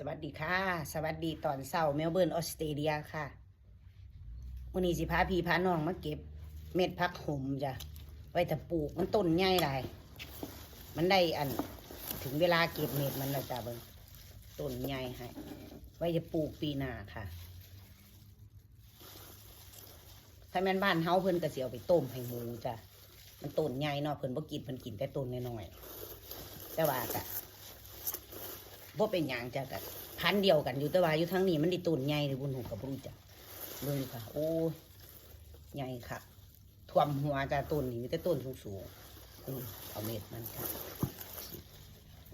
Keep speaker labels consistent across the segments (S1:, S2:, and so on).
S1: สวัสดีค่ะ สวัสดีตอนเช้าเมลเบิร์นออสเตรเลียค่ะวันนี้สิพาพี่พาน้องมาเก็บเม็ดพักหมจ้ะไว้แต่ปลูกมันต้นใหญ่หลายมันได้อันถึงเวลาเก็บเม็ดมันแล้วจ้ะเบิ่งต้นใหญ่ให้ไว้จะปลูกปีหน้าค่ะ ถ้าแม่นบ้านเฮาเพิ่นก็สิเอาไปต้มให้หมูจ้ะมันต้นใหญ่เนาะเพิ่นบ่กินเพิ่นกินแต่ต้นน้อยๆแต่ว่าก็ บ่เป็นหยังจ้ะแต่พันเดียวกันอยู่แต่ว่าอยู่ทั้งนี้มันดิตุนใหญ่หรือบุญหูกับบุญจ้ะเบิ่งค่ะ โอ้ใหญ่ค่ะท่วมหัวจ้ะต้นนี้มีแต่ต้นสูงสูงเอาเม็ดมันค่ะ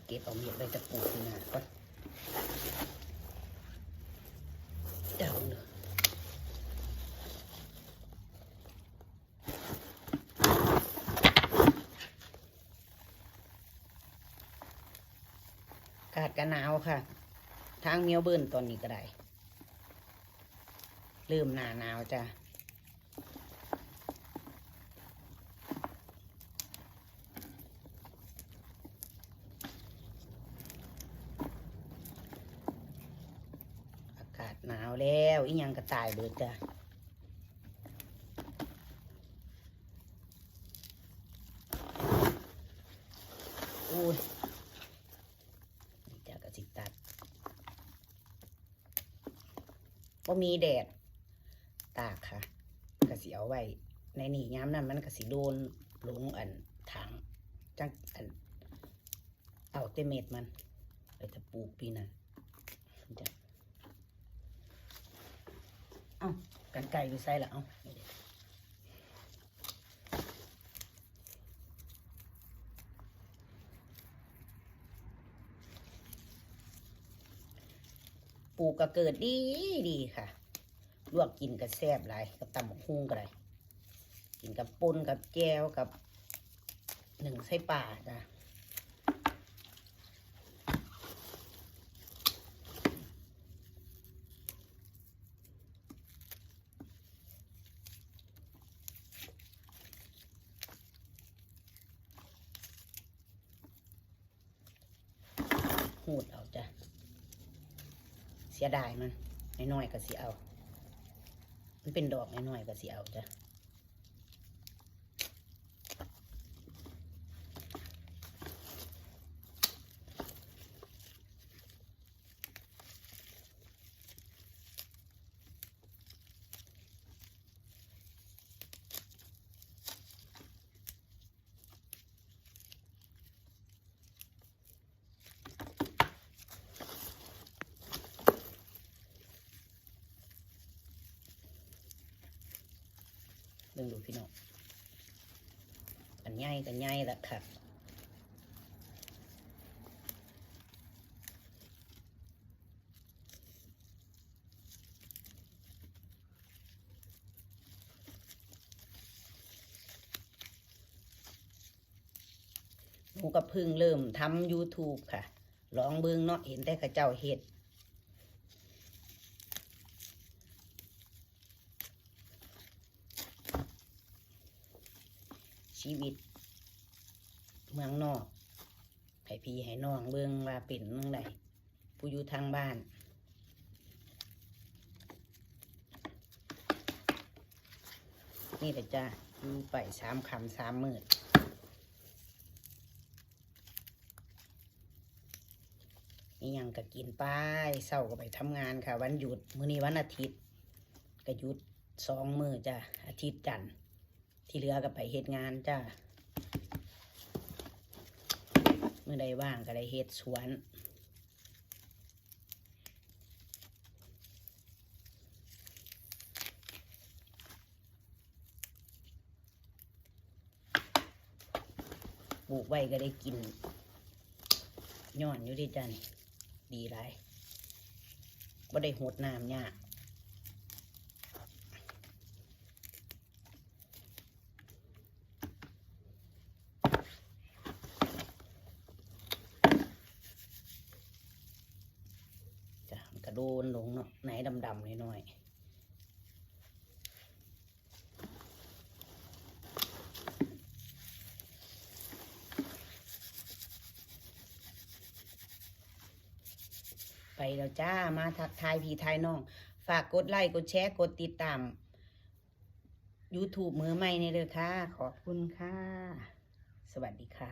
S1: เก็บเอาเม็ดไปจะปลูกที่นาก็อนเดาเนอะอา กาศกันหนาวค่ะ ทางเมียวเบิร์นตอนนี้ก็ได้เริ่มหนาหนาวจ้ะอากาศหนาวแล้วอีหยังก็ตายเบิดจ้ะโอ้ย นี่จ้ะกระสิตัด ว่มีแดด ตากค่ะกระสีเอาไว้ ในนี่ย้ำนั่นมันกระสีโดนลงอันถังจังอันเอาเตเม็ดมันไปจะปลูกปีหนะจ้ะเอากันไก่ไปใส่ละเอ้า ปลูกก็เกิดดีดีค่ะ ลวกกินกับแซ่บหลายกับตำบักฮุ่งก็ได้กินกับปนกับแจวกับหนึ่งไส้ป่าจ้ะหูดเอาจ้ะ สียดายมันน้อยๆก็สิเอา มันเป็นดอกน้อยๆก็สิเอาจ้ะ เบิ่งดูพี่น้องอันใหญ่กันใหญ่ละค่ะหนูก็เพิ่งเริ่มทำ YouTube ค่ะ ลองเบิ่งเนาะเห็นแต่ข้าเจ้าเฮ็ด ชีวิต เมืองนอกให้พี่ให้น้องเบิ่งว่าเป็นเมืองใดผู้อยู่ทางบ้านนี่แหละจ้าอยู่ไปสามคำสามมืดนี่ยังก็กินไปเศร้าก็ไปทำงานค่ะ วันหยุด มื้อนี้วันอาทิตย์ ก็หยุดสองมือจ้าอาทิตย์จันทร์ ที่เหลือก็ไปเฮ็ดงานจ้าเมื่อใดว่างก็ได้เฮ็ดสวนปลูกไว้ก็ได้กินย้อนอยู่ที่จันดีไรบ่ได้หดน้ำยาก จ้ะมันกระ โดนลงเนาะไหนดำๆหน่อยไปแล้วจ้ามาทักทายพี่ทายน้อง ฝากกดไลค์กดแชร์กดติดตาม YouTube มือใหม่ในเด้อค่ะ ขอบคุณค่ะ สวัสดีค่ะ